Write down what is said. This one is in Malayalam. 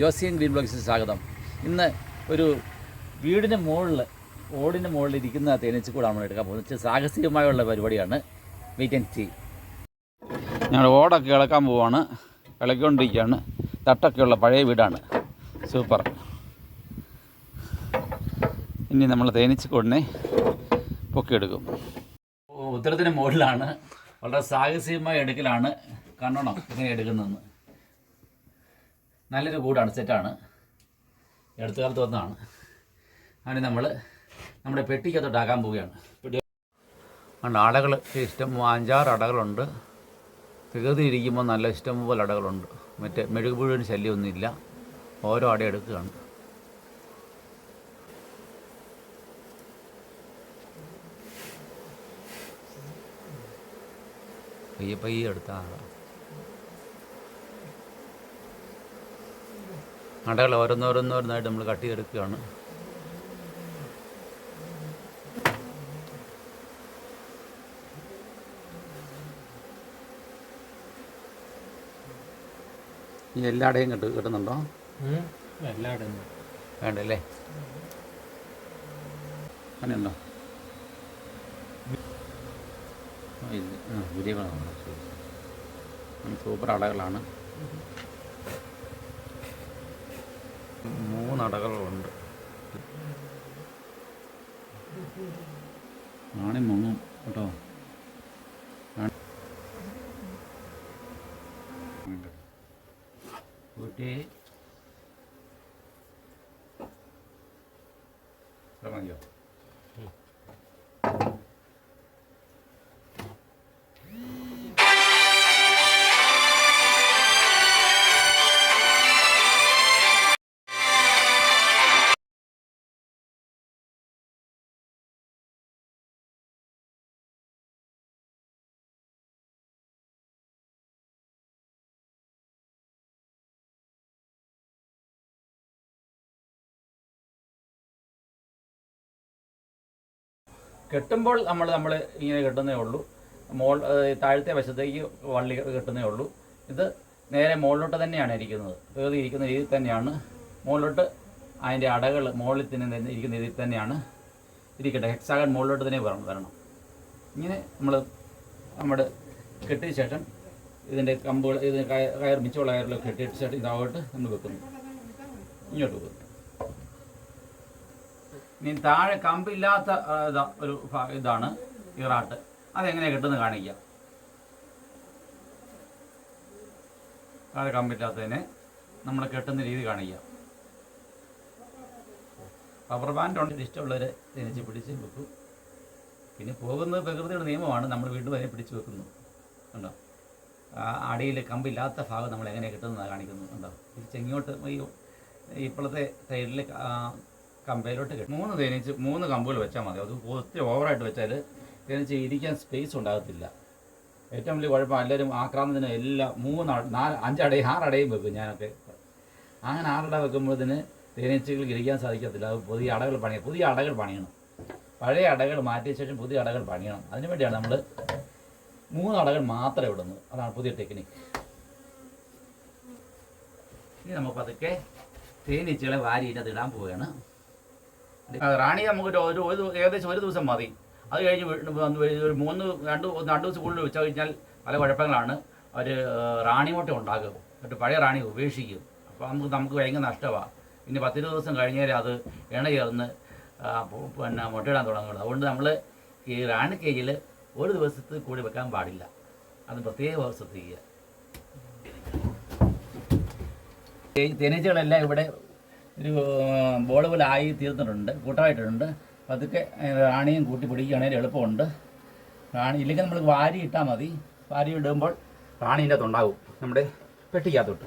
ജോസിയൻ ഗ്രീൻ ബ്ലോക്സിന് സ്വാഗതം. ഇന്ന് ഒരു വീടിന് മുകളിൽ ഓടിന് മുകളിൽ ഇരിക്കുന്ന തേനീച്ചക്കൂട് നമ്മൾ എടുക്കാൻ പോകുന്നത്. സാഹസികമായുള്ള പരിപാടിയാണ് വെയിറ്റ് സീ ഞങ്ങൾ ഓടൊക്കെ ഇളക്കാൻ പോവാണ്. ഇളക്കിക്കൊണ്ടിരിക്കുകയാണ് തട്ടൊക്കെയുള്ള പഴയ വീടാണ്. സൂപ്പർ. ഇനി നമ്മൾ തേനീച്ചക്കൂടിനെ പൊക്കിയെടുക്കും. ഉത്തരത്തിന് മുകളിലാണ്. വളരെ സാഹസികമായ എടുക്കലാണ് കണ്ണണം ഇങ്ങനെ എടുക്കുന്നതെന്ന്. നല്ലൊരു കൂടാണ് സെറ്റാണ്. അടുത്ത കാലത്ത് വന്നതാണ്. അങ്ങനെ നമ്മൾ നമ്മുടെ പെട്ടിക്കകത്തോട്ടാക്കാൻ പോവുകയാണ്. പെട്ടി ഉണ്ട് അടകൾ ഇഷ്ടം അഞ്ചാറ് അടകളുണ്ട്. പ്രകൃതി ഇരിക്കുമ്പോൾ നല്ല ഇഷ്ടം പോലെ അടകളുണ്ട്. മറ്റേ മെഴുകുപുഴുവിന് ശല്യമൊന്നുമില്ല. ഓരോ അട എടുക്കുകയാണ്. പയ്യെ പയ്യെ എടുത്ത. അടകൾ ഓരോന്നോരോന്നോരോന്നായിട്ട് നമ്മൾ കട്ട് ചെയ്തെടുക്കുകയാണ്. ഈ എല്ലാടയും കിട്ടും കിട്ടുന്നുണ്ടോ? എല്ലായിടും വേണ്ടല്ലേ? അങ്ങനെയുണ്ടോ? ഇത് ആ വിരികളാണ് സൂപ്പർ അടകളാണ് മൂന്ന് അടകളുണ്ട് ആണി മുങ്ങും കേട്ടോ. കൂട്ടി മതിയോ? കെട്ടുമ്പോൾ നമ്മൾ നമ്മൾ ഇങ്ങനെ കെട്ടുന്നേ ഉള്ളൂ. മോൾ താഴത്തെ വശത്തേക്ക് വള്ളി കെട്ടുന്നേ ഉള്ളൂ. ഇത് നേരെ മുകളിലോട്ട് തന്നെയാണ് ഇരിക്കുന്നത്. പ്രകൃതി ഇരിക്കുന്ന രീതിയിൽ തന്നെയാണ്. മുകളിലോട്ട് അതിന്റെ അടകൾ മുകളിൽ തന്നെ ഇരിക്കുന്ന രീതിയിൽ തന്നെയാണ് ഇരിക്കട്ടെ ഹെക്സാഗൺ മുകളിലോട്ട് തന്നെ വരണം വരണം. ഇങ്ങനെ നമ്മൾ നമ്മുടെ കെട്ടിയ ശേഷം ഇതിന്റെ കമ്പുകൾ ഇതിന് കയ- കയർ മിച്ചമുള്ള കയറിലൊക്കെ കെട്ടിയിട്ട് ശേഷം ഇതാവട്ട് നമ്മൾ വെക്കുന്നു. ഇങ്ങോട്ട് വെക്കുന്നു. ഇനി താഴെ കമ്പില്ലാത്ത ഇതാ ഒരു ഇതാണ് ഇറാട്ട് അതെങ്ങനെയാണ് കിട്ടുന്നത് കാണിക്കുക താഴെ കമ്പില്ലാത്തതിനെ നമ്മൾ കെട്ടുന്ന രീതി കാണിക്കാം. റബ്ബർ ബാൻഡ് ഉണ്ട്. ഇഷ്ടമുള്ളവരെ തിരിച്ച് പിടിച്ച് വെക്കും. പിന്നെ പോകുന്നത് പ്രകൃതിയുടെ നിയമമാണ്. നമ്മൾ വീണ്ടും അതിനെ പിടിച്ചു വെക്കുന്നു. കണ്ടോ? ആ അടിയിൽ കമ്പില്ലാത്ത ഭാഗം നമ്മൾ എങ്ങനെ കിട്ടുന്നതാണ് കാണിക്കുന്നു. കണ്ടോ? തിരിച്ചെങ്ങോട്ട് ഈ ഇപ്പോഴത്തെ സൈഡിൽ കമ്പയിലോട്ട് കിട്ടും. മൂന്ന് തേനീച്ച് മൂന്ന് കമ്പുകൾ വെച്ചാൽ മതി. അത് ഒത്തിരി ഓവറായിട്ട് വെച്ചാൽ തേനീച്ച ഇരിക്കാൻ സ്പേസ് ഉണ്ടാകത്തില്ല. ഏറ്റവും വലിയ കുഴപ്പം എല്ലാവരും ആക്രാന്തത്തിന് എല്ലാം മൂന്ന് നാല് അഞ്ചടയും ആറടയും വെക്കും ഞാനൊക്കെ. അങ്ങനെ ആറട വെക്കുമ്പോഴത്തിന് തേനീച്ചകൾക്ക് ഇരിക്കാൻ സാധിക്കത്തില്ല. അത് പുതിയ അടകൾ പണിയണം. പുതിയ അടകൾ പണിയണം. പഴയ അടകൾ മാറ്റിയ ശേഷം പുതിയ അടകൾ പണിയണം. അതിന് വേണ്ടിയാണ് നമ്മൾ മൂന്ന് അടകൾ മാത്രമേ ഇടുന്നത് അതാണ് പുതിയ ടെക്നിക്ക് ഇനി നമുക്ക് പതുക്കെ തേനീച്ചകളെ വാരി ഇതിനകത്ത് ഇടാൻ പോവുകയാണ്. റാണി നമുക്ക് ഒരു- ഒരു ഏകദേശം ഒരു ദിവസം മതി. അത് കഴിഞ്ഞ് ഒരു- മൂന്ന് രണ്ട് രണ്ട് ദിവസം കൂടുതൽ വെച്ച് കഴിഞ്ഞാൽ പല കുഴപ്പങ്ങളാണ്. അവർ റാണി മുട്ട ഉണ്ടാകും എന്നിട്ട് പഴയ റാണി ഉപേക്ഷിക്കും. അപ്പോൾ നമുക്ക് നമുക്ക് ഭയങ്കര നഷ്ടമാണ് പിന്നെ പത്തിരുപത് ദിവസം കഴിഞ്ഞാൽ അത് ഇണ ചേർന്ന് പിന്നെ മുട്ടയിടാൻ തുടങ്ങുന്നത് അതുകൊണ്ട് നമ്മൾ ഈ റാണി കേജിൽ ഒരു ദിവസത്തിൽ കൂടി വെക്കാൻ പാടില്ല. അത് പ്രത്യേക ഈ തേനീച്ചകളെല്ലാം ഇവിടെ ഒരു ബോൾ പോലെ ആയി തീർന്നിട്ടുണ്ട് കൂട്ടമായിട്ടുണ്ട് പതുക്കെ റാണിയും കൂട്ടി പിടിക്കുകയാണെങ്കിൽ എളുപ്പമുണ്ട്. റാണി ഇല്ലെങ്കിൽ നമ്മൾ വാരി ഇട്ടാൽ മതി. വാരി ഇടുമ്പോൾ റാണീന്റെ അകത്തുണ്ടാവും നമ്മുടെ പെട്ടിക്കകത്തോട്ട്.